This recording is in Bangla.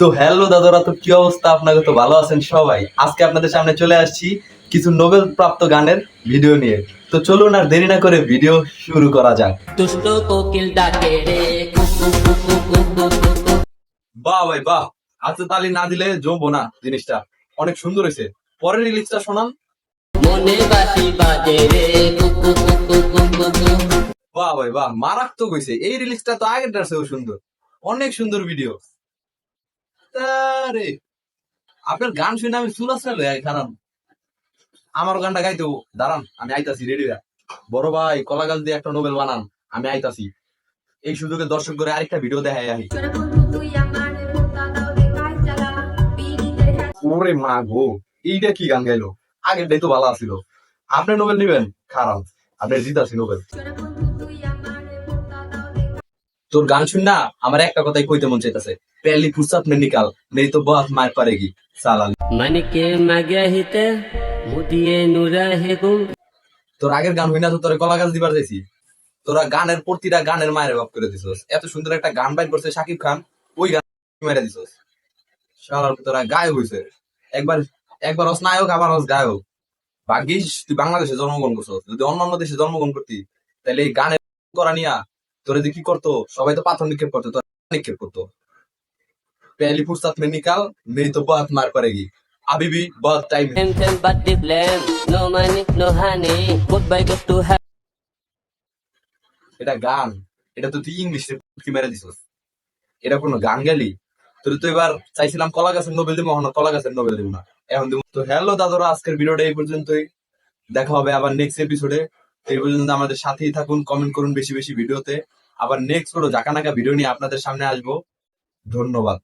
তো হ্যালো দাদারা তো কি অবস্থা আপনাকে তো ভালো আছেন সবাই আজকে আপনাদের সামনে চলে আসছি কিছু নোবেল প্রাপ্ত গানের ভিডিও নিয়ে তো চলুন আর দেরি না করে ভিডিও শুরু করা যাক দুষ্ট কোকিল ডাকে রে বাহ ভাই বাহ আজকে তালি না দিলে জমবো না জিনিসটা অনেক সুন্দর হয়েছে পরের রিলিজটা শোনান মনে বাসি বাজে রে বাহ ভাই বাহ মারাত্মক হয়েছে এই রিলিজটা তো আগের চেয়েও সুন্দর অনেক সুন্দর ভিডিও তারে আপনার গান শুনে আমি চুলাচরা লই খারাপ আমার গানটা গাইতে দাঁড়ান, আমি আইতাছি রেডি বড় ভাই কলা গাছ দিয়ে একটা নোবেল বানান, আমি আইতাছি। এই সুযোগে দর্শক করে আরেকটা ভিডিও দেখাই আহি। ওরে মা গো, এইটা কি গান গাইলো? আগেরটাই তো ভালো আছিল। আপনি নোবেল নিবেন? খারাপ। আপনি জিতাছি নোবেল। তোর গান শুন না আমার একটা কথাই কইতে মন চাইতেছে। পেলি ফুরসাত মে নিকাল নেই তো বাপ মার পারে পারেগি সালাল। মানে কে মাগিয়া হিতে মুদিয়ে নুরা হে গুম। তোর আগের গান হইনা তো তোর কলা গাছ দিবার যাইছি। তোরা গানের প্রতিটা গানের মায়ের বাপ করে দিছস। এত সুন্দর একটা গান বাইর করছে সাকিব খান ওই গান মেরে দিছস। সালাল তোরা গায়ে হইছে। একবার একবার অস নায়ক আবার অস গায়ক। ভাগ্যিস তুই বাংলাদেশে জন্মগ্রহণ করছস। যদি অন্য অন্য দেশে জন্মগ্রহণ করতি তাহলে এই গানের করা নিয়া তোরে যে কি করতো সবাই তো পাথর নিক্ষেপ করতো তোর নিক্ষেপ করতো पहली फुर्सत में निकाल नहीं तो बहुत मार पड़ेगी अभी भी बहुत टाइम है টেম টেম but the blame no money no honey good bye good to have এটা গান এটা তো তুই ইংলিশে কি মেরে দিছস এটা কোনো গান গেলি তোর তো এবার চাইছিলাম কলা গাছের নোবেল দিব এখন আর কলা গাছের নোবেল দিব না এখন দিব তো হ্যালো দাদারা আজকের ভিডিওটা এই পর্যন্তই দেখা হবে আবার নেক্সট এপিসোডে এই পর্যন্ত আমাদের সাথেই থাকুন কমেন্ট করুন বেশি বেশি ভিডিওতে। আবার নেক্সট কোনো জাকানাকা ভিডিও নিয়ে আপনাদের সামনে আসব। ধন্যবাদ।